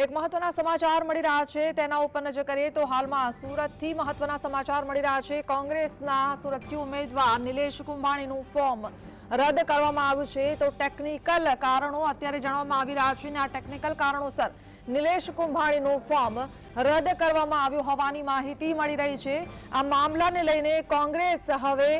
એક મહત્વના સમાચાર મળી રહ્યા છે. તેના ઉપર નજર કરીએ તો હાલમાં સુરતથી મહત્વના સમાચાર મળી રહ્યા છે. કોંગ્રેસના સુરતથી ઉમેદવાર નિલેશ કુંભાણીનું ફોર્મ રદ કરવામાં આવ્યું છે. તો ટેકનિકલ કારણો અત્યારે જાણવામાં આવી રહ્યા છે અને આ ટેકનિકલ કારણોસર નિલેશ કુંભાણીનું ફોર્મ રદ કરવામાં આવ્યું હોવાની માહિતી મળી રહી છે. આ મામલાને લઈને કોંગ્રેસ હવે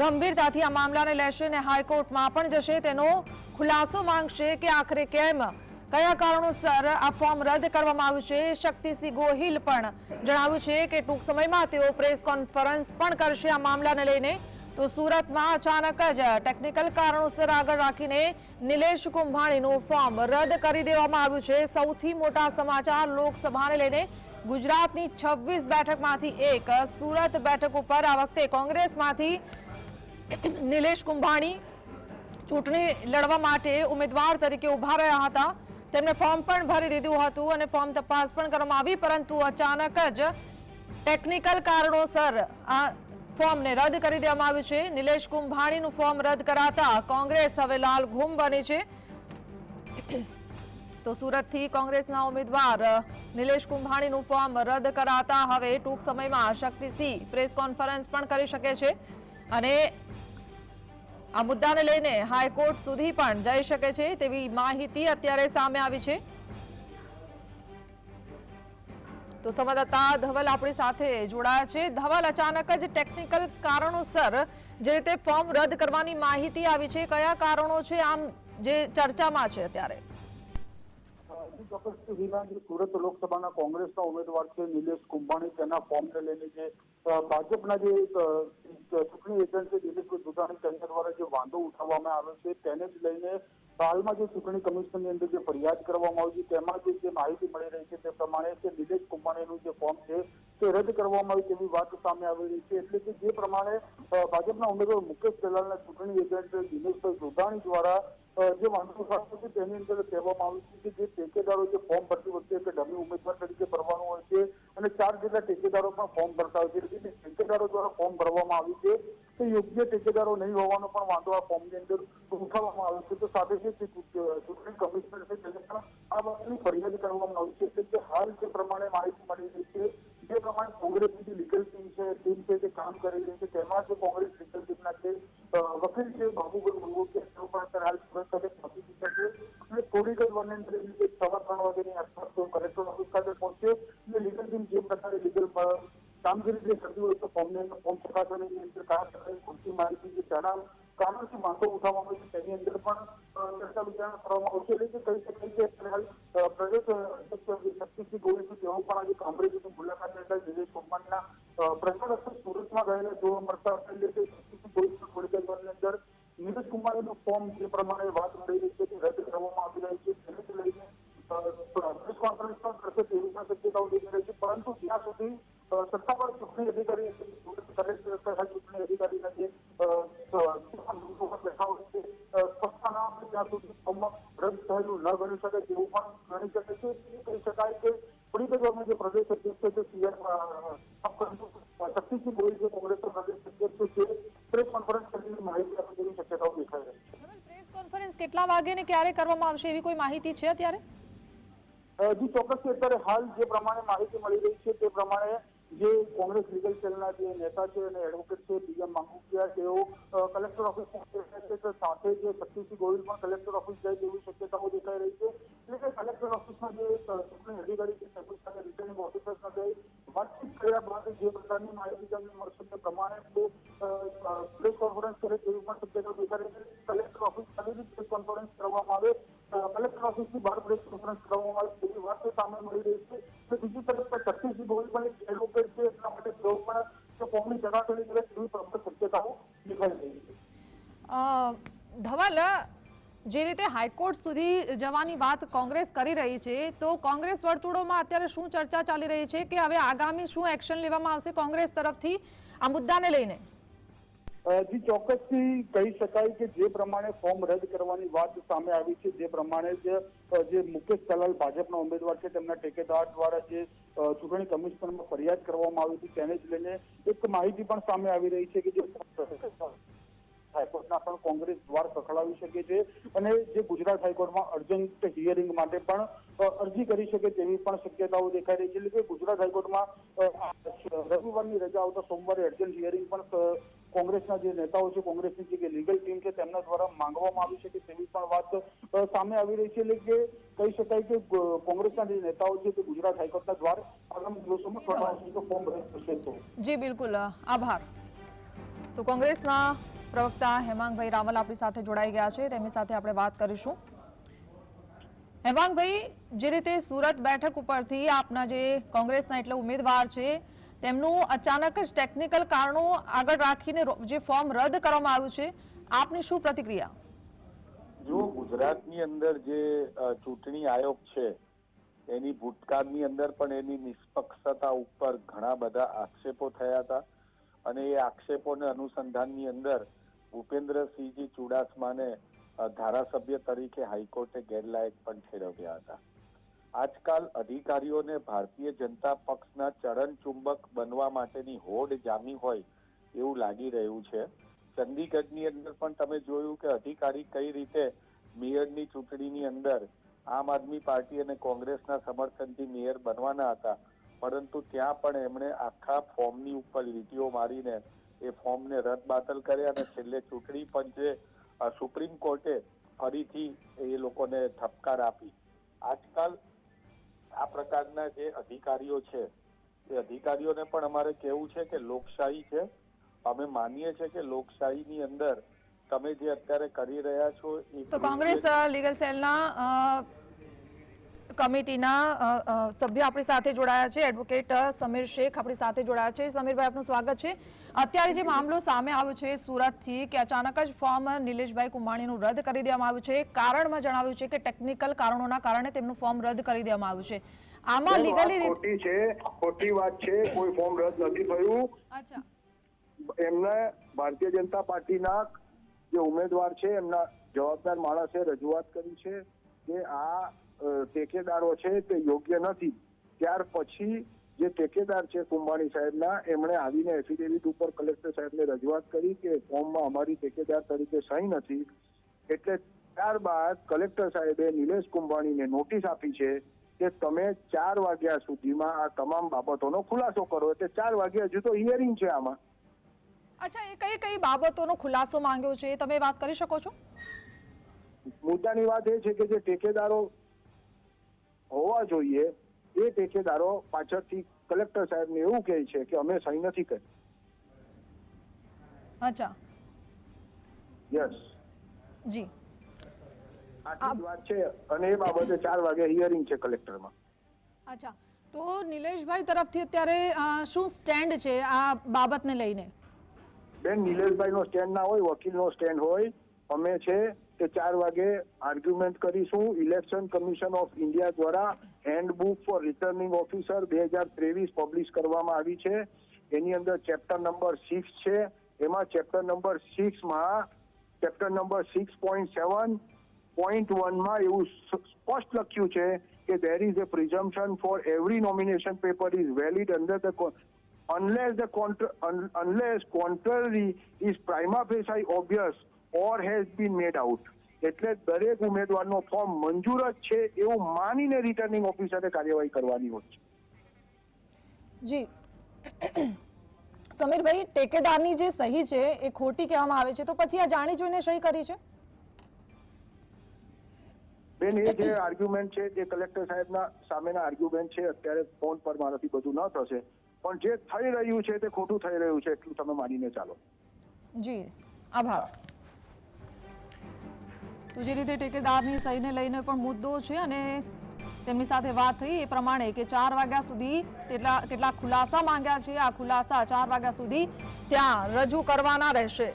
ગંભીરતાથી આ મામલાને લેશે અને હાઈકોર્ટમાં પણ જશે. તેનો ખુલાસો માંગશે કે આખરે કેમ કયા કારણોસર આ ફોર્મ રદ કરવામાં આવ્યું છે? શક્તિસિંહ ગોહિલ પણ જણાવ્યું છે કે ટૂંક સમયમાં તેઓ પ્રેસ કોન્ફરન્સ પણ કરશે આ મામલાને લઈને. તો સુરતમાં અચાનક જ ટેકનિકલ કારણોસર આગળ રાખીને નિલેશ કુંભાણીનું ફોર્મ રદ કરી દેવામાં આવ્યું છે. સૌથી મોટા સમાચાર લોકસભાને લઈને ગુજરાતની છવ્વીસ બેઠકમાંથી એક, સુરત બેઠક ઉપર આ વખતે કોંગ્રેસમાંથી નિલેશ કુંભાણી ચૂંટણી લડવા માટે ઉમેદવાર તરીકે ઊભા રહ્યા હતા. તેમણે ફોર્મ પણ ભરી દીધું હતું અને ફોર્મ તપાસ પણ કરવામાં આવી, પરંતુ અચાનક જ ટેકનિકલ કારણોસર આ ફોર્મને રદ કરી દેવામાં આવ્યું છે. નિલેશ કુંભાણીનું ફોર્મ રદ કરાતા કોંગ્રેસ હવે લાલ ઘૂમ બની છે. તો સુરતથી કોંગ્રેસના ઉમેદવાર નિલેશ કુંભાણીનું ફોર્મ રદ કરાતા હવે ટૂંક સમયમાં શક્તિસિંહ પ્રેસ કોન્ફરન્સ પણ કરી શકે છે. અને આ મુદ્દાને લઈને હાઈકોર્ટ સુધી પણ જઈ શકે છે તેવી માહિતી અત્યારે સામે આવી છે. તો સંવાદદાતા ધવલ આપણી સાથે જોડાયા છે. ધવલ, અચાનક જ ટેકનિકલ કારણોસર જે રીતે ફોર્મ રદ કરવાની માહિતી આવી છે, કયા કારણો છે, આમ જે ચર્ચામાં છે અત્યારે? ચોક્કસ સુરત લોકસભાના કોંગ્રેસના ઉમેદવાર છે નિલેશ કુંભાણી. તેના ફોર્મને લઈને જે ભાજપના જે ચૂંટણી એજન્ટ છે દિલીપભાઈ દુધાણી તેમના દ્વારા જે વાંધો ઉઠાવવામાં આવ્યો છે, તેને જ લઈને હાલમાં જે ચૂંટણી કમિશનની અંદર જે ફરિયાદ કરવામાં આવી છે, તેમાં જે માહિતી મળી રહી છે તે પ્રમાણે કે નિલેશ કુંભાણીનું જે ફોર્મ છે તે રદ કરવામાં આવી તેવી વાત સામે આવી રહી છે. એટલે કે જે પ્રમાણે ભાજપના ઉમેદવાર મુકેશ દલાલના ચૂંટણી એજન્ટ દિનેશભાઈ દુધાણી દ્વારા જે વાંધો સાથે છે તેની અંદર કહેવામાં આવ્યું છે કે જે ટેકેદારો જે ફોર્મ ભરતી વખતે કે ડમી ઉમેદવાર તરીકે ભરવાનું હોય છે અને ચાર જેટલા ટેકેદારો પણ ફોર્મ ભરતા હોય છે. એટલે કે ટેકેદારો દ્વારા ફોર્મ ભરવામાં આવ્યું છે. તે યોગ્ય ટેકેદારો નહીં હોવાનો પણ વાંધો આ ફોર્મની અંદર ઉઠાવવામાં આવ્યો છે. તો સાથે છે જે ચૂંટણી કમિશનર છે, તેને પણ આ વાતની ફરિયાદ કરવામાં આવી છે. એટલે કે હાલ જે પ્રમાણે માહિતી મળી રહી છે જે પ્રમાણે કોંગ્રેસની જે લીગલ ટીમ છે ટીમ છે તે કામ કરી રહી છે, તેમાં જે કોંગ્રેસ લીગલ ટીમના જે વકીલ છે બાબુભાઈ મુંગોકિયા તેઓ પણ અત્યારે હાલ સુરત ખાતે પહોંચી ચૂક્યા છે. અને થોડીક જ વારની રીતે સવા ત્રણ વાગ્યાની આસપાસ તેઓ કલેક્ટર ઓફિસ ખાતે પહોંચશે અને લીગલ ટીમ જે પ્રકારે લીગલ કામગીરી જે કરતી હોય તો ફોર્મને ફોર્મ ચકાસણીની અંદર કયા પ્રકારની ખોટી માહિતી જે જણાવ કારણથી વાંધો ઉઠાવવામાં આવે છે તેની અંદર પણ અ, ચર્ચા વિચારણા કરવામાં આવશે એટલે કે કહી શકાય કે અત્યારે હાલ અ, પ્રદેશ અધ્યક્ષ શક્તિસિંહ ગોહિલ છે તેઓ પણ આજે કામરેજની મુલાકાત લેતા નિલેશ કુમારના પ્રશ્ન રસ્તે સુરતમાં ગયેલા જોવા મળતા હતા. એટલે કે શક્તિસિંહ ગોહિલ થોડી દેરની અંદર નીરજ કુમારીનું ફોર્મ જે પ્રમાણે વાત મળી રહી છે તે રદ કરવામાં આવી રહી છે તેને જ લઈને પ્રેસ કોન્ફરન્સ પણ કરશે તેવી પણ શક્યતાઓ દેખાઈ રહી છે પરંતુ જ્યાં સુધી અ, સત્તાવાર ચૂંટણી અધિકારી સુરત કલેક્ટર તથા ચૂંટણી અધિકારીના જે અ, અ, લોકો બેઠા હોય છે અ, સ્પષ્ટતા રદ થયેલું ન ગણી શકે તેવું પણ ગણી શકે છે એ કહી શકાય કે થોડીક જ પ્રદેશ અધ્યક્ષ છે શક્તિસિંહ ગોહિલ જે કોંગ્રેસના પ્રદેશ અધ્યક્ષ છે પ્રેસ કોન્ફરન્સ કરીને માહિતી આપે તેવી શક્યતાઓ દેખાઈ રહી છે કોન્ફરન્સ કેટલા વાગે ને ક્યારે કરવામાં આવશે એવી કોઈ માહિતી છે અત્યારે? જી ચોક્કસ અત્યારે હાલ જે પ્રમાણે માહિતી મળી રહી છે તે પ્રમાણે જે કોંગ્રેસ લીગલ સેલના જે નેતા છે અને એડવોકેટ છે, પીએમ માંગુકિયા, તેઓ કલેક્ટર ઓફિસ સાથે જે શક્તિસિંહ ગોહિલ પણ કલેક્ટર ઓફિસ જાય તેવી શક્યતાઓ દેખાઈ રહી છે. એટલે કે કલેક્ટર ઓફિસમાં જે ચૂંટણી અધિકારી છે, તેમની સાથે રિટર્નિંગ ઓફિસર સાથે વાતચીત કર્યા બાદ જે પ્રકારની માહિતી તમને મળશે તે પ્રમાણે તે પ્રેસ કોન્ફરન્સ કરે તેવી પણ શક્યતાઓ દેખાઈ રહી છે. કલેક્ટર ઓફિસ ખાતેથી પ્રેસ કોન્ફરન્સ કરવામાં આવે કલેક્ટર ઓફિસની બહાર પ્રેસ કોન્ફરન્સ કરવામાં આવે તેવી વાત સામે મળી રહી છે. બીજી તરફ શક્તિસિંહ ગોહિલ પણ એક એડવોકેટ છે, એટલા માટે તેઓ પણ ફોર્મની ચકાસણી કરે તેવી પ્રબળ શક્યતાઓ દેખાઈ રહી છે અ, ધવલ જે રીતે હાઈકોર્ટ સુધી જવાની વાત કોંગ્રેસ કરી રહી છે, તો કોંગ્રેસ વર્તુળોમાં અત્યારે શું ચર્ચા ચાલી રહી છે કે હવે આગામી શું એક્શન લેવામાં આવશે કોંગ્રેસ તરફથી? આ મુદ્દાને લઈને. જી, ચોક્કસથી કહી શકાય કે જે પ્રમાણે ફોર્મ રદ કરવાની વાત સામે આવી છે, જે પ્રમાણે જ મુકેશ દલાલ ભાજપના ઉમેદવાર છે, તેમના ટેકેદાર દ્વારા જે ચૂંટણી કમિશનરમાં ફરિયાદ કરવામાં આવી હતી, તેને જ લઈને એક માહિતી પણ સામે આવી રહી છે કે જે હાઈકોર્ટના પણ કોંગ્રેસ દ્વાર ખખડાવી શકે છે અને જે ગુજરાત હાઈકોર્ટમાં અર્જન્ટ હિયરિંગ માટે પણ અરજી કરી શકે તેવી પણ શક્યતાઓ દેખાઈ રહી છે. એટલે કે ગુજરાત હાઈકોર્ટમાં રવિવારની રજા આવતા સોમવારે અર્જન્ટ હિયરિંગ પણ કોંગ્રેસના જે નેતાઓ છે, કોંગ્રેસની જે લીગલ ટીમ છે, તેમના દ્વારા માંગવામાં આવી શકે તેવી પણ વાત સામે આવી રહી છે. એટલે કે કહી શકાય કે કોંગ્રેસના જે નેતાઓ છે તે ગુજરાત હાઈકોર્ટના દ્વારા આગામી દિવસોમાં ફોર્મ થશે તો. જી, બિલકુલ. આભાર. તો કોંગ્રેસના પ્રવક્તા હેમાંગભાઈ રાવલ આપણી સાથે જોડાઈ ગયા છે. તેમની સાથે આપણે વાત કરીશું. હેમાંગભાઈ, જે રીતે સુરત બેઠક ઉપરથી આપના જે કોંગ્રેસના એટલે ઉમેદવાર છે, તેમનું અચાનક જ ટેકનિકલ કારણો આગળ રાખીને જે ફોર્મ રદ કરવામાં આવ્યું છે, આપની શું પ્રતિક્રિયા? જો ગુજરાતની અંદર જે ચૂંટણી આયોગ છે, એની ભૂતકાળની અંદર પણ એની નિષ્પક્ષતા ઉપર ઘણા બધા આક્ષેપો થયા હતા. અને એ આક્ષેપોને અનુસંધાનની અંદર ભૂપેન્દ્રસિંહજી ચુડાસમાને ધારાસભ્ય તરીકે હાઈકોર્ટે ગેરલાયક પણ ઠેરવ્યા હતા. આજકાલ અધિકારીઓને ભારતીય જનતા પક્ષના ચરણ ચુંબક બનવા માટેની હોડ જામી હોય એવું લાગી રહ્યું છે. ચંદીગઢની અંદર પણ તમે જોયું કે અધિકારી કઈ રીતે મેયરની ચૂંટણીની અંદર આમ આદમી પાર્ટી અને કોંગ્રેસના સમર્થનથી મેયર બનવાના હતા, પરંતુ ત્યાં પણ એમણે આખા ફોર્મની ઉપર લીટીઓ મારીને એ ફોર્મને રદ બાતલ કરે અને છેલ્લે ચૂંટણી પંચે સુપ્રીમ કોર્ટે ફરીથી એ લોકોને ઠપકાર આપી. આજકાલ આ પ્રકારના જે અધિકારીઓ છે એ અધિકારીઓને પણ અમારે કહેવું છે કે લોકશાહી છે. અમે માનીએ છીએ કે લોકશાહીની અંદર તમે જે અત્યારે કરી રહ્યા છો તો કોંગ્રેસ લીગલ સેલના કમિટીના સભ્ય આપણી સાથે જોડાયા છે. એડવોકેટ સમીર શેખ આપણી સાથે જોડાયા છે. સમીરભાઈ આપનું સ્વાગત છે. અત્યારે જે મામલો સામે આવ્યો છે સુરતથી કે અચાનક જ ફોર્મ નિલેશભાઈ કુંભાણીનું રદ કરી દેવામાં આવ્યું છે. કારણમાં જણાવ્યું છે કે ટેકનિકલ કારણોના કારણે તેમનું ફોર્મ રદ કરી દેવામાં આવ્યું છે. આમાં લીગલી ખોટી છે. ખોટી વાત છે. કોઈ ફોર્મ રદ નથી થયું. અચ્છા. એમને ભારતીય જનતા પાર્ટીના જે ઉમેદવાર છે એમના જવાબદાર માણસે રજૂઆત કરી છે કે આ ટેકેદારો છે તે યોગ્ય નથી. ત્યાર પછી જે ટેકેદાર છે કુંભાણી સાહેબના એમણે આવીને એફિડેવિટ ઉપર કલેક્ટર સાહેબને રજૂઆત કરી કે ફોર્મમાં અમારી ટેકેદાર તરીકે સહી નથી. એટલે ત્યારબાદ કલેક્ટર સાહેબે નિલેશ કુંભાણીને નોટિસ આપી છે કે તમે ચાર વાગ્યા સુધીમાં આ તમામ બાબતોનો ખુલાસો કરો. એટલે ચાર વાગ્યા હજુ તો હિયરિંગ છે આમાં. અચ્છા એ કઈ કઈ બાબતોનો ખુલાસો માંગ્યો છે એ તમે વાત કરી શકો છો? મુદ્દાની વાત એ છે કે જે ટેકેદારો હોવા જોઈએ. એ ટેકેદારો પાછળથી કલેક્ટર સાહેબને એવું કહે છે કે અમે સહી નથી કરી. અચ્છા. યસ. જી. આટલી વાત છે અને એ બાબતે ચાર વાગે હિયરિંગ છે કલેક્ટરમાં. અચ્છા. તો નિલેશભાઈ તરફથી અત્યારે શું સ્ટેન્ડ છે આ બાબતને લઈને? બેન નિલેશભાઈ નો સ્ટેન્ડ ના હોય વકીલ નો સ્ટેન્ડ હોય અમે છે તે ચાર વાગે આર્ગ્યુમેન્ટ કરીશું. ઇલેક્શન કમિશન ઓફ ઇન્ડિયા દ્વારા હેન્ડબુક ફોર રિટર્નિંગ ઓફિસર બે હજાર ત્રેવીસ પબ્લિશ કરવામાં આવી છે. એની અંદર ચેપ્ટર નંબર સિક્સ છે. એમાં chapter number સિક્સમાં chapter number six point seven point વનમાં એવું સ્પષ્ટ લખ્યું છે કે there is a presumption for every nomination paper is valid under the unless the contra- un- unless contrary is prima facie obvious or has been made out એટલે દરેક ઉમેદવારનો form મંજૂર જ છે એવું માનીને રિટર્નિંગ ઓફિસરે કાર્યવાહી કરવાની હોય છે. જી. સમીરભાઈ ટેકેદારની જે સહી છે એ ખોટી કહેવામાં આવે છે તો પછી આ જાણી જોઈને સહી કરી છે? બેન એ જે આર્ગ્યુમેન્ટ છે જે કલેક્ટર સાહેબના સામેના આર્ગ્યુમેન્ટ છે અત્યારે ફોન પર મારાથી બધું ન થશે. પણ જે થઈ રહ્યું છે તે ખોટું થઈ રહ્યું છે એટલું તમે માનીને ચાલો. જી. આભાર. તો જે રીતે ટેકેદારની સહીને લઈને પણ મુદ્દો છે અને તેમની સાથે વાત થઈ એ પ્રમાણે કે ચાર વાગ્યા સુધી તેટલા કેટલા ખુલાસા માંગ્યા છે. આ ખુલાસા ચાર વાગ્યા સુધી ત્યાં રજૂ કરવાના રહેશે.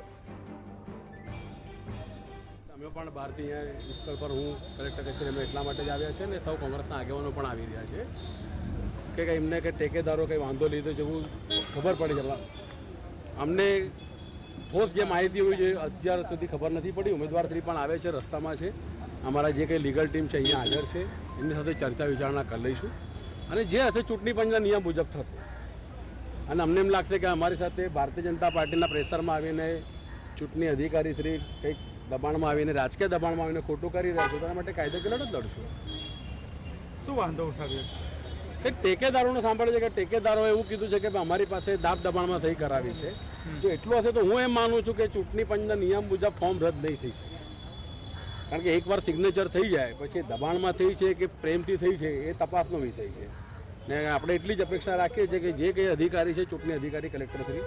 અમે પણ ભારતીય સ્થળ પર હું કલેક્ટર કચેરી એટલા માટે જ આવ્યા છે ને સૌ કોંગ્રેસના આગેવાનો પણ આવી રહ્યા છે. કે કંઈ એમને કે ટેકેદારો કંઈ વાંધો લીધો છે એવું ખબર પડી છે અમને ઠોસ જે માહિતી હોય છે અત્યાર સુધી ખબર નથી પડી. ઉમેદવાર શ્રી પણ આવે છે રસ્તામાં છે. અમારા જે કંઈ લીગલ ટીમ છે અહીંયા હાજર છે. એમની સાથે ચર્ચા વિચારણા કરી લઈશું. અને જે હશે ચૂંટણી પંચના નિયમ મુજબ થશે. અને અમને એમ લાગશે કે અમારી સાથે ભારતીય જનતા પાર્ટીના પ્રેશરમાં આવીને ચૂંટણી અધિકારી શ્રી કંઈક દબાણમાં આવીને રાજકીય દબાણમાં આવીને ખોટું કરી રહ્યા છે તેના માટે કાયદેકીય લડત લડશું. શું વાંધો ઉઠાવ્યો છે? કે ટેકેદારોનું સાંભળે છે કે ટેકેદારોએ એવું કીધું છે કે અમારી પાસે દાબ દબાણમાં સહી કરાવી છે. જો એટલું હશે તો હું એમ માનું છું કે ચૂંટણી પંચના નિયમ મુજબ ફોર્મ રદ નહીં થઈ શકે. કારણ કે એકવાર સિગ્નેચર થઈ જાય પછી દબાણમાં થઈ છે કે પ્રેમથી થઈ છે એ તપાસનો વિષય છે. ને આપણે એટલી જ અપેક્ષા રાખીએ છીએ કે જે કંઈ અધિકારી છે ચૂંટણી અધિકારી કલેક્ટરશ્રી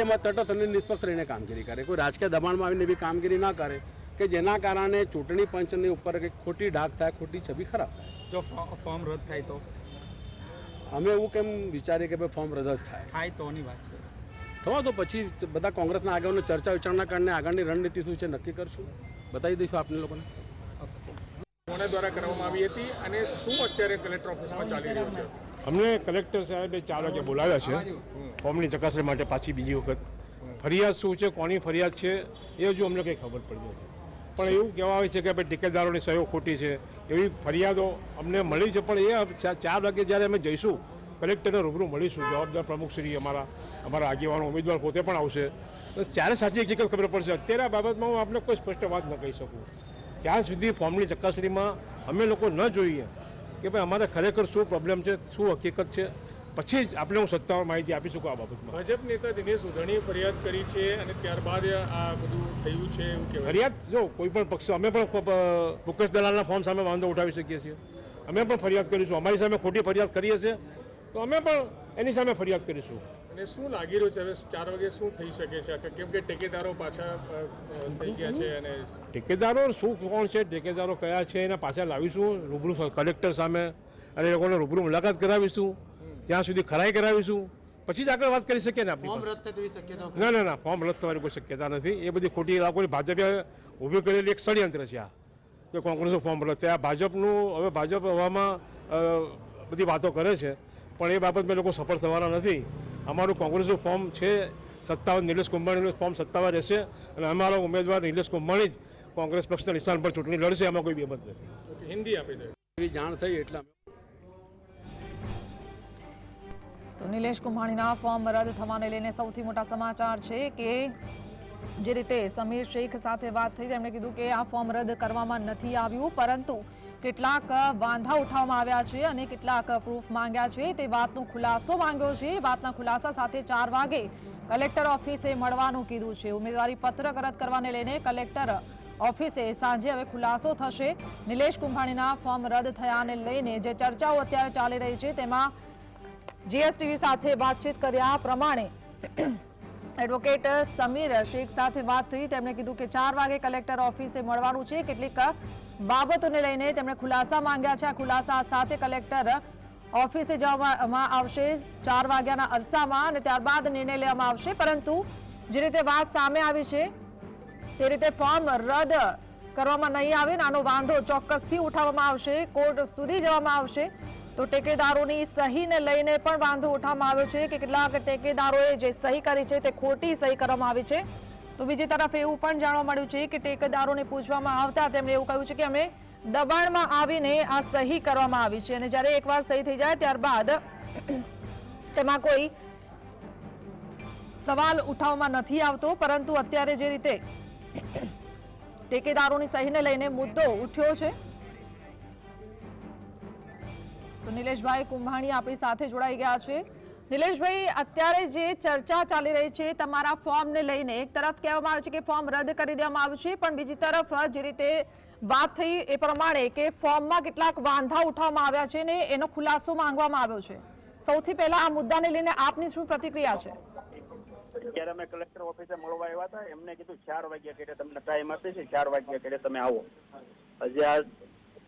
એમાં તટસ્થ અને નિષ્પક્ષ રહીને કામગીરી કરે. કોઈ રાજકીય દબાણમાં આવીને એવી કામગીરી ના કરે કે જેના કારણે ચૂંટણી પંચની ઉપર કંઈક ખોટી ડાક થાય ખોટી છબી ખરાબ થાય. જો ફોર્મ રદ થાય તો? અમે એવું કેમ વિચારીએ કે ભાઈ ફોર્મ રદ જ થાય? થાય તોની વાત છે. થવા તો પછી બધા કોંગ્રેસના આગળનો ચર્ચા વિચારણા કારણે આગળની રણનીતિ શું છે નક્કી કરશું. બતાવી દઈશું આપને લોકોને. કોને દ્વારા કરવામાં આવી હતી અને શું અત્યારે કલેક્ટર ઓફિસમાં ચાલી રહ્યું છે? અમને કલેક્ટર સાહેબે ચાર વાગે બોલાવ્યા છે. ફોર્મની ચકાસણી માટે પાછી બીજી વખત. ફરિયાદ શું છે કોની ફરિયાદ છે એ હજુ અમને કંઈ ખબર પડી નથી. પણ એવું કહેવા આવે છે કે ભાઈ ઠેકેદારોની સહયોગ ખોટી છે. એવી ફરિયાદો અમને મળી છે પણ એ ચાર વાગે જ્યારે અમે જઈશું કલેક્ટરને રૂબરૂ મળીશું. જવાબદાર પ્રમુખશ્રી અમારા અમારા આગેવાનો ઉમેદવાર પોતે પણ આવશે. તો ત્યારે સાચી હકીકત ખબર પડશે. અત્યારે આ બાબતમાં હું આપને કોઈ સ્પષ્ટ વાત ન કહી શકું. ત્યાં સુધી ફોર્મની ચકાસણીમાં અમે લોકો ન જોઈએ કે ભાઈ અમારે ખરેખર શું પ્રોબ્લેમ છે શું હકીકત છે? પછી જ આપણે હું સત્તાવાર માહિતી આપી શકું આ બાબતમાં. ભાજપ નેતા દિનેશ ઉધાણીએ ફરિયાદ કરી છે અને ત્યારબાદ આ બધું થયું છે એવું કહેવાય. ફરિયાદ? જો કોઈ પણ પક્ષ અમે પણ મુકેશ દલાલના ફોર્મ સામે વાંધો ઉઠાવી શકીએ છીએ. અમે પણ ફરિયાદ કરીશું. અમારી સામે ખોટી ફરિયાદ કરીએ છીએ. તો અમે પણ એની સામે ફરિયાદ કરીશું. અને શું લાગી રહ્યું છે? હવે ચાર વાગે શું થઈ શકે છે? કે- કેમ કે ટેકેદારો પાછા થઈ ગયા છે અને ઠેકેદારો શું કોણ છે? ઠેકેદારો કયા છે? એના પાછા લાવીશું રૂબરૂ કલેક્ટર સામે અને એ લોકોને રૂબરૂ મુલાકાત કરાવીશું. ત્યાં સુધી ખરાઈ કરાવીશું. પછી જ આગળ વાત કરી શકીએ ને આપણી. ના ના ના ફોર્મ રદ થવાની કોઈ શક્યતા નથી. એ બધી ખોટી લોકોની ભાજપે ઊભી કરેલી એક ષડયંત્ર છે આ. કે કોંગ્રેસનું ફોર્મ રદ થયા. આ ભાજપનું હવે ભાજપ હવામાં બધી વાતો કરે છે. પણ એ બાબતમાં મેં લોકો સફળ થવાના નથી. અમારું કોંગ્રેસનું ફોર્મ છે સત્તાવન નિલેશ કુંભાણીનું ફોર્મ સત્તાવાર રહેશે અને અમારો ઉમેદવાર નિલેશ કુંભાણી જ કોંગ્રેસ પક્ષના નિશાન પર ચૂંટણી લડશે એમાં કોઈ બેમત નથી. હિન્દી આપી દે. એવી જાણ થઈ એટલા તો નિલેશ કુંભાણીના ફોર્મ રદ થવાને લઈને સૌથી મોટા સમાચાર છે કે જે રીતે સમીર શેખ સાથે વાત થઈ તેમણે કીધું કે આ ફોર્મ રદ કરવામાં નથી આવ્યું પરંતુ કેટલાક વાંધા ઉઠાવવામાં આવ્યા છે અને કેટલાક પ્રૂફ માંગ્યા છે. તે વાતનો ખુલાસો માંગ્યો છે. વાતના ખુલાસા સાથે ચાર વાગે કલેક્ટર ઓફિસે મળવાનું કીધું છે. ઉમેદવારી પત્રક રદ કરવાને લઈને કલેક્ટર ઓફિસે સાંજે હવે ખુલાસો થશે. નિલેશ કુંભાણીના ફોર્મ રદ થયાને લઈને જે ચર્ચાઓ અત્યારે ચાલી રહી છે, તેમાં જીએસટીવી સાથે વાતચીત કર્યા પ્રમાણે એડવોકેટ સમીર શેખ સાથે વાત થઈ. તેમણે કીધું કે ચાર વાગે કલેક્ટર ઓફિસે મળવાનું છે. કેટલીક બાબતોને લઈને તેમણે ખુલાસા માંગ્યા છે. આ ખુલાસા સાથે કલેક્ટર ઓફિસે જવામાં આવશે ચાર વાગ્યાના અરસામાં અને ત્યારબાદ નિર્ણય લેવામાં આવશે. પરંતુ જે રીતે વાત સામે આવી છે, તે રીતે ફોર્મ રદ કરવામાં નહીં આવે. નાનો વાંધો ચોક્કસથી ઉઠાવવામાં આવશે. કોર્ટ સુધી જવામાં આવશે. તો ટેકેદારોની સહીને લઈને પણ વાંધો ઉઠાવવામાં આવ્યો છે કે કેટલાક ટેકેદારોએ જે સહી કરી છે તે ખોટી સહી કરવામાં આવી છે. તો બીજી તરફ એવું પણ જાણવા મળ્યું છે કે ટેકેદારોને પૂછવામાં આવતા તેમણે એવું કહ્યું છે કે અમે દબાણમાં આવીને આ સહી કરવામાં આવી છે અને જ્યારે એકવાર સહી થઈ જાય ત્યારબાદ તેમાં કોઈ સવાલ ઉઠાવવામાં નથી આવતો, પરંતુ અત્યારે જે રીતે ટેકેદારોની સહીને લઈને મુદ્દો ઉઠ્યો છે તો નિલેશભાઈ કુંભાણી આપણી સાથે જોડાઈ ગયા છે. નિલેશભાઈ, અત્યારે જે ચર્ચા ચાલી રહી છે તમારા ફોર્મને લઈને, એક તરફ કહેવામાં આવે છે કે ફોર્મ રદ કરી દેવામાં આવ્યું છે, પણ બીજી તરફ જે રીતે વાત થઈ એ પ્રમાણે કે ફોર્મમાં કેટલાક વાંધા ઉઠાવવામાં આવ્યા છે ને એનો ખુલાસો માંગવામાં આવ્યો છે. સૌથી પહેલા આ મુદ્દાને લઈને આપની શું પ્રતિક્રિયા છે? ત્યારે અમે કલેક્ટર ઓફિસે મળવા આવ્યા હતા. એમને કીધું, ચાર વાગ્યા ઘરે તમને ટાઈમ આપે ચાર વાગ્યા ઘરે તમે આવો. હજી આ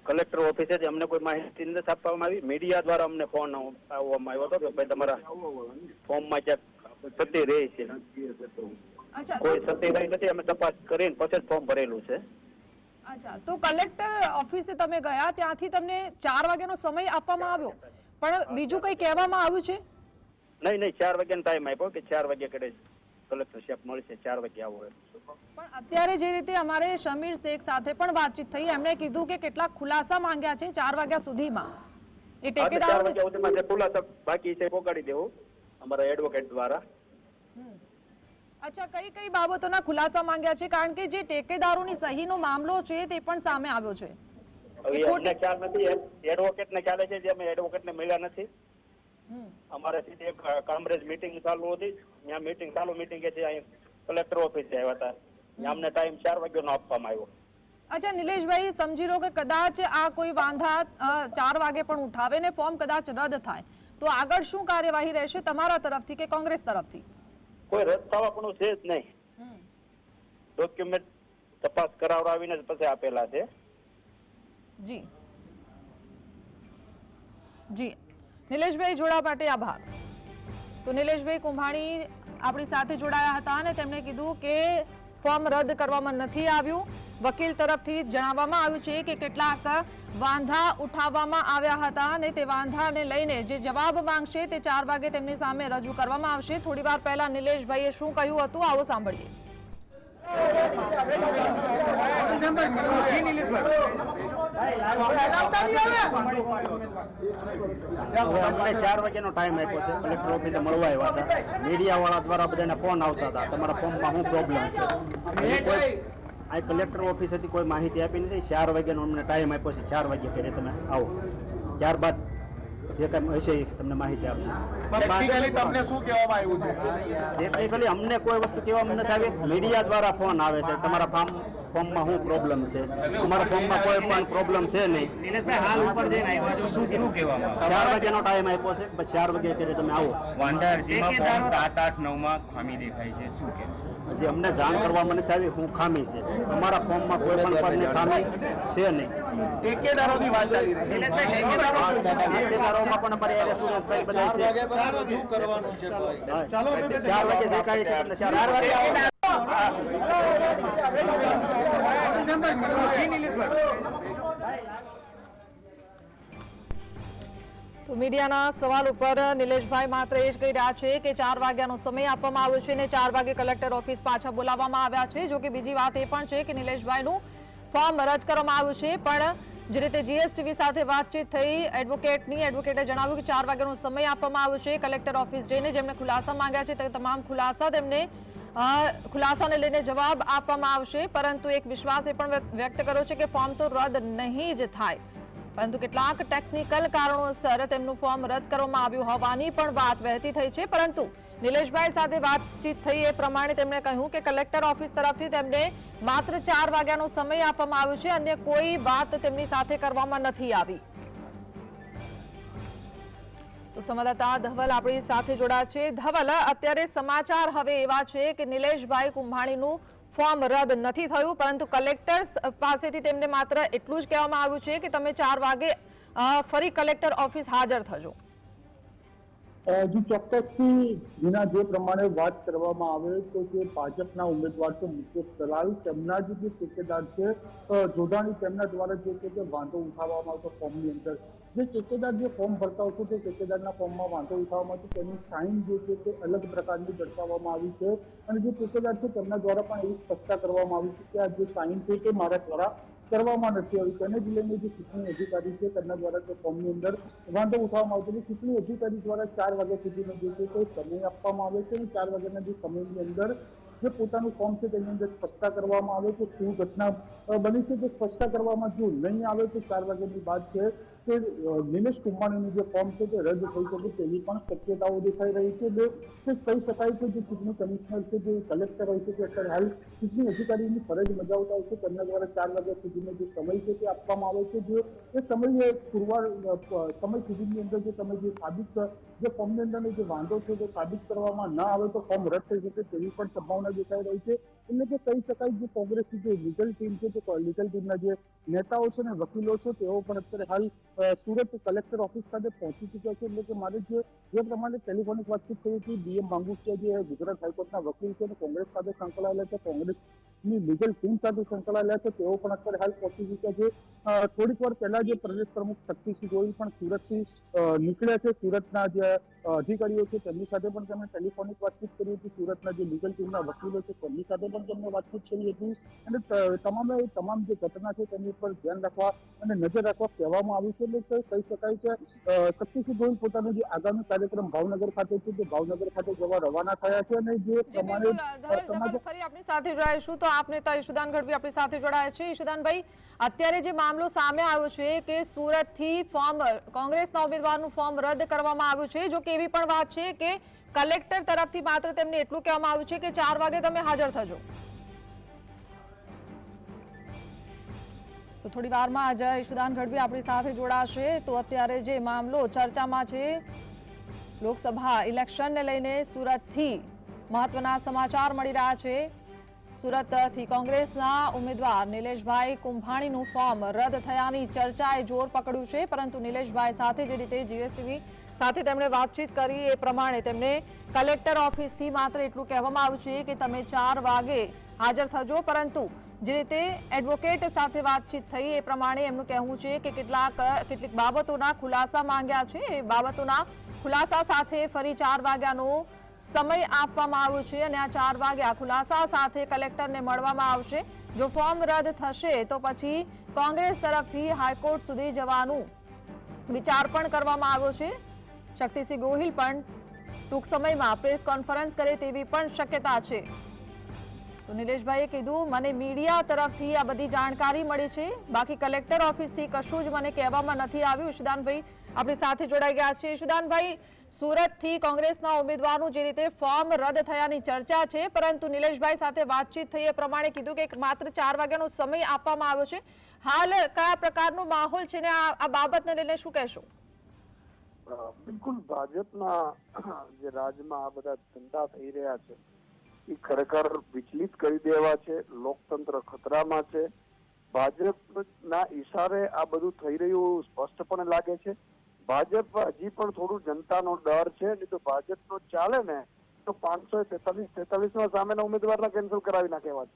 કલેક્ટર ઓફિસેથી અમને કોઈ માહિતી નથી આપવામાં આવી. મીડિયા દ્વારા અમને ફોન આવવામાં આવ્યો હતો કે ભાઈ તમારા ફોર્મમાં ક્યાંક સતી રહી છે. કોઈ સતી રહી નથી અમે તપાસ કરીને પછી જ ફોર્મ ભરેલું છે. અચ્છા તો કલેક્ટર ઓફિસે તમે ગયા ત્યાંથી તમને ચાર વાગ્યાનો સમય આપવામાં આવ્યો. પણ બીજું કંઈ કહેવામાં આવ્યું છે? નહીં નહીં ચાર વાગ્યાનો ટાઈમ આપ્યો કે ચાર વાગ્યા ઘરે કલેક્ટર સાહેબ મળશે ચાર વાગે આવો પણ અત્યારે જે રીતે અમારે શમીર શેખ સાથે પણ વાતચીત થઈ એમણે કીધું કે કેટલા ખુલાસા માંગ્યા છે ચાર વાગ્યા સુધીમાં. એ ટેકેદાર સુધીમાં જે ખુલાસા બાકી છે પોગાડી દેવું અમારા એડવોકેટ દ્વારા. અચ્છા કઈ કઈ બાબતોના ખુલાસા માંગ્યા છે? કારણ કે જે ટેકેદારોની સહીનો મામલો છે તે પણ સામે આવ્યો છે. એમને ખ્યાલ નથી એડવોકેટ ને ખ્યાલ છે જે અમે એડવોકેટ ને મળ્યા નથી. અમારે સીધી એક કામરેજ મીટિંગ ચાલુ હતી. ત્યાં મીટિંગ ચાલુ મીટિંગ છે અહીંયા કલેક્ટર ઓફિસ આવ્યા હતા અમને ટાઈમ ચાર વાગ્યાનો આપવામાં આવ્યો. અચ્છા નિલેશભાઈ સમજી લો કે કદાચ આ કોઈ વાંધા ચાર વાગે પણ ઉઠાવે ને ફોર્મ કદાચ રદ થાય. તો આગળ શું કાર્યવાહી રહેશે તમારા તરફથી કે કોંગ્રેસ તરફથી? કોઈ રદ થવા પણ છે જ નહીં. ડોક્યુમેન્ટ તપાસ કરાવડાવીને જ પછી આપેલા છે. જી. જી. નિલેશભાઈ જોડા માટે આભાર. તો નિલેશભાઈ કુંભાણી આપણી સાથે જોડાયા હતા અને તેમણે કીધું કે ફોર્મ રદ કરવામાં નથી આવ્યું. વકીલ તરફથી જણાવવામાં આવ્યું છે કે કેટલાક વાંધા ઉઠાવવામાં આવ્યા હતા અને તે વાંધાને લઈને જે જવાબ માંગશે તે ચાર વાગે તેમની સામે રજૂ કરવામાં આવશે. થોડી વાર પહેલા નિલેશભાઈએ શું કહ્યું હતું, આવો સાંભળીએ. અમને ચાર વાગ્યાનો ટાઈમ આપ્યો છે. કલેક્ટર ઓફિસે મળવા આવ્યા હતા. મીડિયાવાળા દ્વારા બધાને ફોન આવતા હતા. તમારા ફોર્મમાં શું પ્રોબ્લેમ છે? આ કલેક્ટર ઓફિસેથી કોઈ માહિતી આપી નથી. ચાર વાગ્યાનો અમને ટાઈમ આપ્યો છે. ચાર વાગ્યા કરીને તમે આવો. ત્યારબાદ જે કાંઈ હશે એ તમને માહિતી આપશે. તમને શું કહેવામાં આવ્યું છે? ટેકનિકલી અમને કોઈ વસ્તુ કહેવામાં નથી આવી. મીડિયા દ્વારા ફોન આવે છે. તમારા ફાર્મ ફોર્મમાં શું પ્રોબ્લેમ છે? અમારા ફોર્મમાં કોઈ પણ પ્રોબ્લેમ છે નહીં. હાલ ઉપર જઈને આવ્યા શું શું કહેવામાં ચાર વાગ્યાનો ટાઈમ આપ્યો છે. બસ ચાર વાગે એટલે તમે આવો. વાંધા અરજીમાં સાત આઠ નવમાં ખામી દેખાય છે. શું કે હજી અમને જાણ કરવામાં નથી આવી હું ખામી છે. અમારા ફોર્મમાં કોઈ પણ પરની ખામી છે નહીં. ઠેકેદારોની વાત ચાલી રહી પણ અમારે એરે બધા છે. હા. ચાર વાગે જે કાંઈ છે તમને ચાર વાગે તો મીડિયાના સવાલ ઉપર નિલેશભાઈ માત્ર એ જ કહી રહ્યા છે કે ચાર વાગ્યાનો સમય આપવામાં આવ્યો છે અને ચાર વાગે કલેક્ટર ઓફિસ પાછા બોલાવવામાં આવ્યા છે. જો કે બીજી વાત એ પણ છે કે નિલેશભાઈનું ફોર્મ રદ કરવામાં આવ્યું છે. પણ જે રીતે જીએસટીવી સાથે વાતચીત થઈ, એડવોકેટની એડવોકેટે જણાવ્યું કે ચાર વાગ્યાનો સમય આપવામાં આવ્યો છે. કલેક્ટર ઓફિસ જઈને જેમણે ખુલાસા માંગ્યા છે, તે તમામ ખુલાસા તેમને ખુલાસાને લઈને જવાબ આપવામાં આવશે, પરંતુ એક વિશ્વાસ એ પણ વ્યક્ત- કર્યો છે કે ફોર્મ તો રદ નહીં જ થાય. પરંતુ કેટલાક ટેકનિકલ કારણોસર તેમનું ફોર્મ રદ કરવામાં આવ્યું હોવાની પણ વાત વહેતી થઈ છે. પરંતુ નિલેશભાઈ સાથે વાતચીત થઈ એ પ્રમાણે તેમણે કહ્યું કે કલેક્ટર ઓફિસ તરફથી તેમને માત્ર ચાર વાગ્યાનો સમય આપવામાં આવ્યો છે. અન્ય કોઈ વાત તેમની સાથે કરવામાં નથી આવી. તો સંવાદદાતા ધવલ આપણી સાથે જોડાયા છે. ધવલ, અત્યારે સમાચાર હવે એવા છે કે નિલેશભાઈ કુંભાણીનું ફોર્મ રદ નથી થયું, પરંતુ કલેક્ટર પાસેથી તેમને માત્ર એટલું જ કહેવામાં આવ્યું છે કે તમે ચાર વાગે ફરી કલેક્ટર ઓફિસ હાજર થજો. હજુ ચોક્કસથી જેના જે પ્રમાણે વાત કરવામાં આવે, તો જે ભાજપના ઉમેદવાર છે, મુકેશ દલાલ, તેમના જ ટેકેદાર છે જોડાણી તેમના દ્વારા જે છે કે વાંધો ઉઠાવવામાં આવતો ફોર્મની અંદર જે ચોકેદાર જે ફોર્મ ભરતા હતો તે ચોકેદારના ફોર્મમાં વાંધો ઉઠાવવામાં આવતો તેની સાઇન જે છે, તે અલગ પ્રકારની દર્શાવવામાં આવી છે અને જે ચોકેદાર છે, તેમના દ્વારા પણ એવી સ્પષ્ટતા કરવામાં આવી છે કે આ જે સાઇન છે, તે મારા દ્વારા કરવામાં નથી આવી. તેને જ જે ચૂંટણી અધિકારી છે, તેમના દ્વારા તે ફોર્મની અંદર વાંધો ઉઠાવવામાં આવે છે ચૂંટણી અધિકારી દ્વારા ચાર વાગ્યા સુધીનો જે છે, તે સમય આપવામાં આવે છે અને ચાર વાગ્યાના જે સમયની અંદર જે પોતાનું ફોર્મ છે, તેની અંદર સ્પષ્ટતા કરવામાં આવે કે શું ઘટના બની છે. તે સ્પષ્ટતા કરવામાં જો નહીં આવે તો ચાર વાગ્યાની બાદ છે અ, નિલેશ કુંભાણીનું જે ફોર્મ છે તે રદ થઈ શકે તેવી પણ શક્યતાઓ દેખાઈ રહી છે. બે કહી શકાય કે જે ચૂંટણી કમિશનર છે જે કલેક્ટર હોય છે કે અત્યારે હાલ ચૂંટણી અધિકારીની ફરજ બજાવતા હોય છે તેમના દ્વારા ચાર વાગ્યા સુધીનો જે સમય છે તે આપવામાં આવે છે. જે એ સમય પુરવાર સમય સુધીની અંદર જે તમે જે સાબિત જે ફોર્મની અંદરનો જે વાંધો છે તે સાબિત કરવામાં ન આવે તો ફોર્મ રદ થઈ શકે તેવી પણ સંભાવના દેખાઈ રહી છે. એટલે કે કહી શકાય જે કોંગ્રેસની જે લીગલ ટીમ છે તે લીગલ ટીમના જે નેતાઓ છે ને, વકીલો છે, તેઓ પણ અત્યારે હાલ સુરત કલેક્ટર ઓફિસ ખાતે પહોંચી ચૂક્યા છે. એટલે કે મારે જે જે પ્રમાણે ટેલિફોનિક વાતચીત થઈ હતી, ડીએમ માંગુસિયા જે ગુજરાત હાઈકોર્ટના વકીલ છે અને કોંગ્રેસ સાથે સંકળાયેલા છે કોંગ્રેસની લીગલ ટીમ સાથે સંકળાયેલા છે. તેઓ પણ અત્યારે હાલ પહોંચી ચૂક્યા છે. થોડીક વાર પહેલા જે પ્રદેશ પ્રમુખ શક્તિસિંહ ગોહિલ પણ સુરતથી નીકળ્યા છે. સુરતના જે અધિકારીઓ છે તેમની સાથે પણ તેમણે ટેલિફોનિક વાતચીત કરી હતી. સુરતના જે લીગલ ટીમના વકીલો છે તેમની સાથે પણ તેમણે વાતચીત કરી હતી. અને તમામે તમામ જે ઘટના છે તેની ઉપર ધ્યાન રાખવા અને નજર રાખવા કહેવામાં આવ્યું છે. એટલે કહી શકાય છે શક્તિસિંહ ગોહિલ પોતાનો જે આગામી કાર્યક્રમ ભાવનગર ખાતે છે તે ભાવનગર ખાતે જવા રવાના થયા છે અને જે પ્રમાણે ફરી આપણી સાથે જોડાઈશું. તો આપ નેતા ઈશુદાન ગઢવી આપણી સાથે જોડાયા છે. ઈશુદાનભાઈ, અત્યારે જે મામલો સામે આવ્યો છે કે સુરતથી ફોર્મ, કોંગ્રેસના ઉમેદવારનું ફોર્મ રદ કરવામાં આવ્યું છે. જો કે એવી પણ વાત છે કે કલેક્ટર તરફથી માત્ર તેમને એટલું કહેવામાં આવ્યું છે કે ચાર વાગે તમે હાજર થજો. તો થોડી વારમાં અજય ઈશુદાન ગઢવી આપણી સાથે જોડાશે. તો અત્યારે જે મામલો ચર્ચામાં છે, લોકસભા ઇલેક્શનને લઈને સુરતથી મહત્વના સમાચાર મળી રહ્યા છે. સુરતથી કોંગ્રેસના ઉમેદવાર નિલેશભાઈ કુંભાણીનું ફોર્મ રદ થયાની ચર્ચાએ જોર પકડ્યું છે, પરંતુ નિલેશભાઈ સાથે જે રીતે જીએસટીવી સાથે તેમણે વાતચીત કરી એ પ્રમાણે તેમને કલેક્ટર ઓફિસથી માત્ર એટલું કહેવામાં આવ્યું છે કે તમે ચાર વાગે હાજર થજો, પરંતુ જે રીતે એડવોકેટ સાથે વાતચીત થઈ એ પ્રમાણે એમનું કહેવું છે કે કેટલાક, કેટલીક બાબતોના ખુલાસા માંગ્યા છે. એ બાબતોના ખુલાસા સાથે ફરી ચાર વાગ્યાનો સમય આપવામાં આવ્યો છે અને આ ચાર વાગ્યા ખુલાસા સાથે કલેક્ટરને મળવામાં આવશે. જો ફોર્મ રદ થશે તો પછી કોંગ્રેસ તરફથી હાઈકોર્ટ સુધી જવાનું વિચાર પણ કરવામાં આવ્યો છે. શક્તિસિંહ ગોહિલ પણ ટૂંક સમયમાં પ્રેસ કોન્ફરન્સ કરે તેવી પણ શક્યતા છે. તો નિલેશભાઈએ કીધું, મને મીડિયા તરફથી આ બધી જાણકારી મળી છે. બાકી કલેક્ટર ઓફિસથી કશું જ મને કહેવામાં નથી આવ્યું. ઈશુદાનભાઈ આપણી સાથે જોડાઈ ગયા છે ઈશુદાનભાઈ સુરતથી કોંગ્રેસના ઉમેદવારનું જે રીતે ફોર્મ રદ થયાની ચર્ચા છે, પરંતુ નિલેશભાઈ સાથે વાતચીત થઈ એ પ્રમાણે કીધું કે માત્ર ચાર વાગ્યાનો સમય આપવામાં આવ્યો છે. હાલ કયા પ્રકારનો માહોલ છે ને આ બાબતને લઈને શું કહેશો? બિલકુલ ભાજપના જે રાજમાં આ બધા ધંધા થઈ રહ્યા છે, એ ખરેખર વિચલિત કરી દેવા છે, લોકતંત્ર ખતરામાં છે. ભાજપના ઈશારે આ બધું થઈ રહ્યું સ્પષ્ટપણે લાગે છે. ભાજપ હજી પણ થોડું જનતાનો ડર છે, નહીં તો ભાજપનો ચાલે ને, તો પાંચસો તેતાલીસ, તેતાલીસમાં સામેના ઉમેદવારના કેન્સલ કરાવી નાખે વાત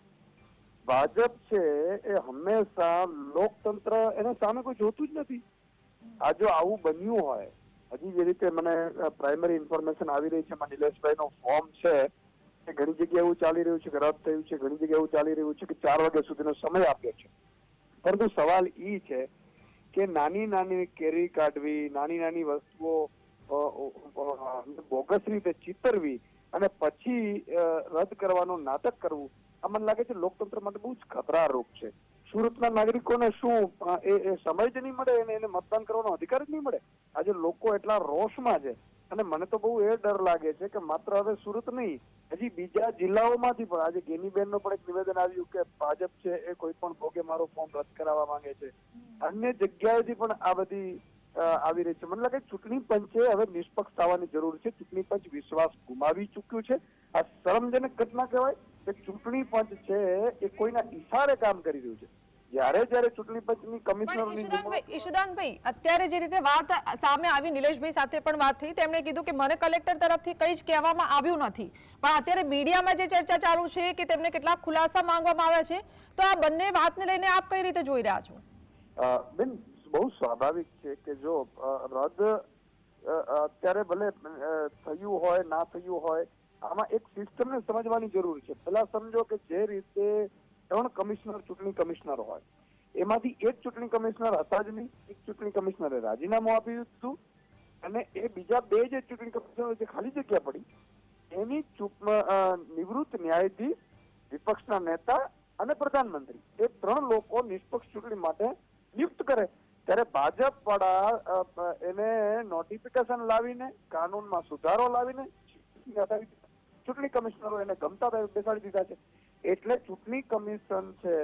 ભાજપ છે એ હંમેશા લોકતંત્ર એના સામે કોઈ જોતું જ નથી. આ જો આવું બન્યું હોય, હજી જે રીતે મને પ્રાઇમરી ઇન્ફોર્મેશન આવી રહી છે, એમાં નિલેશભાઈ નો ફોર્મ છે એ ઘણી જગ્યાએ એવું ચાલી રહ્યું છે કે રદ થયું છે, ઘણી જગ્યાએ એવું ચાલી રહ્યું છે કે ચાર વાગ્યા સુધીનો સમય આપ્યો છે. પરંતુ સવાલ ઈ છે કે નાની નાની કેરી કાઢવી, નાની નાની વસ્તુઓ બોગસ રીતે ચિતરવી અને પછી રદ કરવાનું નાટક કરવું, આ મને લાગે છે લોકતંત્ર માટે બહુ જ ખતરારૂપ છે. સુરતના નાગરિકોને શું એ સમય જ નહીં મળે અને એને મતદાન કરવાનો અધિકાર જ નહીં મળે? આજે લોકો એટલા રોષમાં છે અને મને તો બહુ એ ડર લાગે છે કે માત્ર હવે સુરત નહીં, હજી બીજા જિલ્લાઓમાંથી પણ આજે ગેનીબેનનું પણ એક નિવેદન આવ્યું કે ભાજપ છે એ કોઈ પણ ભોગે મારો ફોર્મ રદ કરાવવા માંગે છે. અન્ય જગ્યાએથી પણ આ બધી આવી રહી છે. મને લાગે ચૂંટણી પંચે હવે નિષ્પક્ષ થવાની જરૂર છે. ચૂંટણી પંચ વિશ્વાસ ગુમાવી ચૂક્યું છે. આ શરમજનક ઘટના કહેવાય કે ચૂંટણી પંચ છે એ કોઈના ઈશારે કામ કરી રહ્યું છે. જ્યારે જ્યારે ચૂંટણી પંચની કમિશનરની ઈશુદાનભાઈ અત્યારે જે રીતે વાત સામે આવી નિલેશભાઈ સાથે પણ વાત થઈ તેમણે કીધું કે મને કલેક્ટર તરફથી કંઈ જ કહેવામાં આવ્યું નથી. પણ અત્યારે મીડિયામાં જે ચર્ચા ચાલુ છે કે તેમને કેટલાક ખુલાસા માંગવામાં આવ્યા છે તો આ બંને વાતને લઈને આપ કઈ રીતે જોઈ રહ્યા છો? બેન બહુ સ્વાભાવિક છે કે જો રદ અત્યારે ભલે થયું હોય ના થયું હોય આમાં એક સિસ્ટમને સમજવાની જરૂર છે. પેલા સમજો કે જે રીતે ત્રણ કમિશનર ચૂંટણી કમિશનર હોય. એમાંથી એક ચૂંટણી કમિશનર હતા જ નહીં, એક ચૂંટણી કમિશનરે રાજીનામું આપી દીધું અને એ બીજા બે જે ચૂંટણી કમિશનર જે ખાલી જગ્યા પડી, એની નિવૃત્ત ન્યાયાધીશ, વિપક્ષના નેતા અને પ્રધાનમંત્રી. એ ત્રણ લોકો નિષ્પક્ષ ચૂંટણી માટે નિયુક્ત કરે. ત્યારે ભાજપ વાળા એને નોટિફિકેશન લાવીને, કાનૂનમાં સુધારો લાવીને ચૂંટણી કમિશનરો એને ગમતા બેસાડી દીધા છે. એટલે ચૂંટણી કમિશન છે,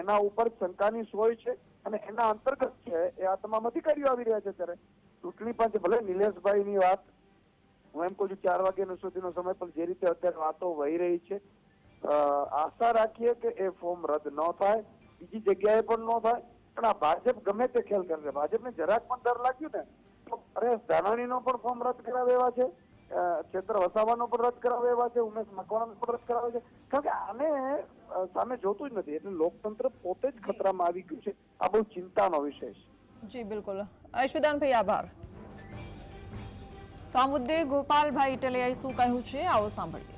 એના ઉપર શંકાની સોય છે અને એના અંતર્ગત છે, એ આ તમામ અધિકારીઓ આવી રહ્યા છે ત્યારે ચૂંટણી પંચ, ભલે નિલેશભાઈ ની વાત, હું એમ કહું છું, ચાર વાગ્યાનો સુધીનો સમય, પણ જે રીતે અત્યારે વાતો વહી રહી છે આશા રાખીએ કે એ ફોર્મ રદ ન થાય, બીજી જગ્યાએ પણ ન થાય, પણ આ ભાજપ ગમે તે ખેલ કરશે ભાજપને જરાક પણ ડર લાગ્યું ને, તો અરે ધાનાણીનો પણ ફોર્મ રદ કરાવે એવા છે. અ, ચેતર વસાવાનો પણ રદ કરાવે એવા છે ઉમેશ મકવાણાનો પણ રદ કરાવે છે. કારણ કે આને સામે જોતું જ નથી. એટલે લોકતંત્ર પોતે જ ખતરામાં આવી ગયું છે. આ બહુ ચિંતાનો વિષય છે. જી બિલકુલ. ઈશુદાનભાઈ આભાર. તો આ મુદ્દે ગોપાલભાઈ ઇટલિયાએ શું કહ્યું છે આવો સાંભળીએ.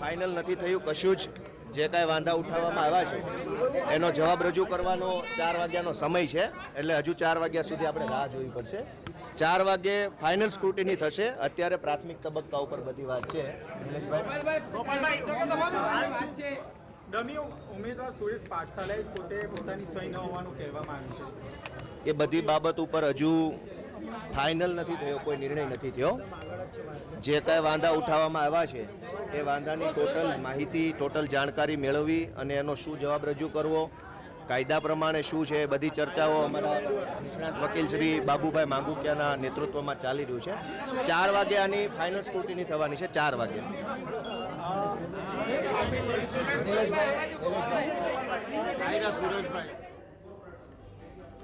ફાઇનલ નથી થયું કશું જ. જે કાંઈ વાંધા ઉઠાવવામાં આવ્યા છે એનો જવાબ રજૂ કરવાનો ચાર વાગ્યાનો સમય છે. એટલે હજુ ચાર વાગ્યા સુધી આપણે રાહ જોવી પડશે. ચાર વાગે ફાઇનલ સ્ક્રુટિની થશે. અત્યારે પ્રાથમિક તબક્કા ઉપર બધી વાત છે. નિલેશભાઈ. ડમી ઉમેદવાર સુરેશ પાટસાલાએ પોતે પોતાની સહી ન હોવાનું કહેવામાં આવ્યું છે. એ બધી બાબત ઉપર હજુ ફાઇનલ નથી થયો કોઈ નિર્ણય નથી થયો. જે કાંઈ વાંધા ઉઠાવવામાં આવ્યા છે એ વાંધાની ટોટલ માહિતી ટોટલ જાણકારી મેળવવી અને એનો શું જવાબ રજૂ કરવો કાયદા પ્રમાણે શું છે બધી ચર્ચાઓ અમારા નિષ્ણાત વકીલ શ્રી બાબુભાઈ માંગુકિયાના નેતૃત્વમાં ચાલી રહ્યું છે ચાર વાગે આની ફાઇનલ સ્કૂટીની થવાની છે ચાર વાગે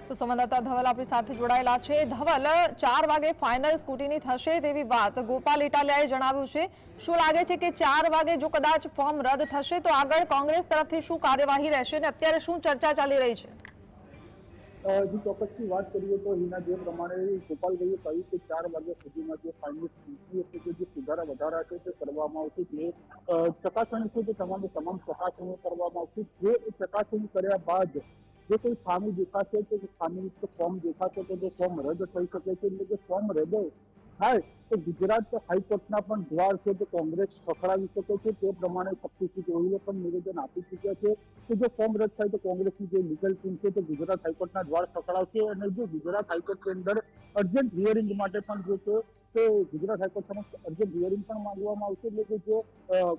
તો સંવાદદાતા ધવલ આપણી સાથે જોડાયેલા છે. ધવલ, ચાર વાગે ફાઇનલ સ્કૂટીની થશે તેવી વાત ગોપાલ ઇટાલિયાએ જણાવ્યું છે. શું લાગે છે કે ચાર વાગે જો કદાચ ફોર્મ રદ થશે તો આગળ કોંગ્રેસ તરફથી શું કાર્યવાહી રહેશે અને અત્યારે શું ચર્ચા ચાલી રહી છે? જે ચોક્કસથી વાત કરીએ તો એના જે પ્રમાણે ગોપાલભાઈએ કહ્યું કે ચાર વાગ્યા સુધીમાં જે ફાઇનલ સ્કૂટી એટલે કે જે સુધારા વધારા છે તે કરવામાં આવશે, જે ચકાસણી છે તે તમામે તમામ ચકાસણીઓ કરવામાં આવશે. જે ચકાસણી કર્યા બાદ જે કોઈ ખામી દેખાશે કે જે ખામીયુક્ત ફોર્મ દેખાશે તો તે ફોર્મ રદ થઈ શકે છે. એટલે કે ફોર્મ રદ થાય તો ગુજરાત હાઈકોર્ટના પણ દ્વાર છે જે કોંગ્રેસ ખખડાવી શકે છે, તે પ્રમાણે શક્તિસિંહ ગોહિલે પણ નિવેદન આપી ચૂક્યા છે. કે જો ફોર્મ રદ થાય તો કોંગ્રેસની જે લીગલ ટીમ છે તે ગુજરાત હાઈકોર્ટના દ્વાર ખખડાવશે અને જો ગુજરાત હાઈકોર્ટની અંદર અર્જન્ટ હિયરિંગ માટે પણ જે તે ગુજરાત હાઈકોર્ટ સમક્ષ અર્જન્ટ હિયરિંગ પણ માંગવામાં આવશે. એટલે કે જો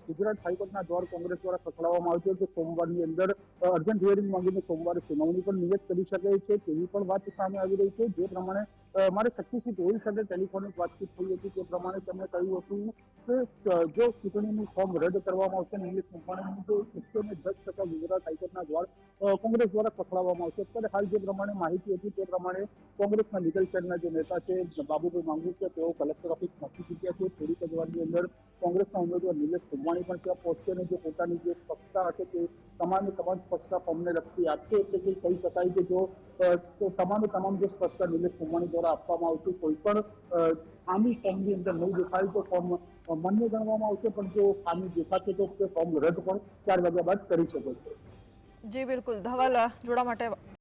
ગુજરાત હાઈકોર્ટના દ્વાર કોંગ્રેસ દ્વારા ખખડાવવામાં આવશે તો સોમવારની અંદર અર્જન્ટ હિયરિંગ માંગીને સોમવારે સુનાવણી પણ નિયત કરી શકે છે. તેવી પણ વાત સામે આવી રહી છે. જે પ્રમાણે મારે શક્તિસિંહ ગોહિલ સાથે ટેલિફોનિક વાતચીત થઈ હતી તે પ્રમાણે તેમણે કહ્યું હતું કે જો ચૂંટણીનું ફોર્મ રદ કરવામાં આવશે અને ઇંગ્લિશ કંપનીનું જો એકસો ને દસ ટકા ગુજરાત હાઈકોર્ટના દ્વાર કોંગ્રેસ દ્વારા પકડાવવામાં આવશે. અત્યારે હાલ જે પ્રમાણે માહિતી હતી તે પ્રમાણે કોંગ્રેસના લીગલ સેલના જે નેતા છે, બાબુભાઈ માંગુ છે, તેઓ કલેક્ટર ઓફિસ પહોંચી ચૂક્યા છે. શેરી જ અંદર કોંગ્રેસના ઉમેદવાર નિલેશ કુંભાણી પણ ત્યાં પહોંચશે અને જે પોતાની જે સ્પષ્ટતા હશે તે તમામે તમામ સ્પષ્ટતા ફોર્મને લગતી આપશે એટલે કે કહી શકાય કે જો તો તમામે તમામ જે સ્પષ્ટ નિલેશ કુમાણી દ્વારા આપવામાં આવતું કોઈ પણ ખામી ફોર્મની અંદર નહીં દેખાય તો ફોર્મ માન્ય ગણવામાં આવશે, પણ જો ખામી દેખાશે તે ફોર્મ રદ પણ ચાર વાગ્યા બાદ કરી શકે છે. જી, બિલકુલ. ધવલ જોડા માટે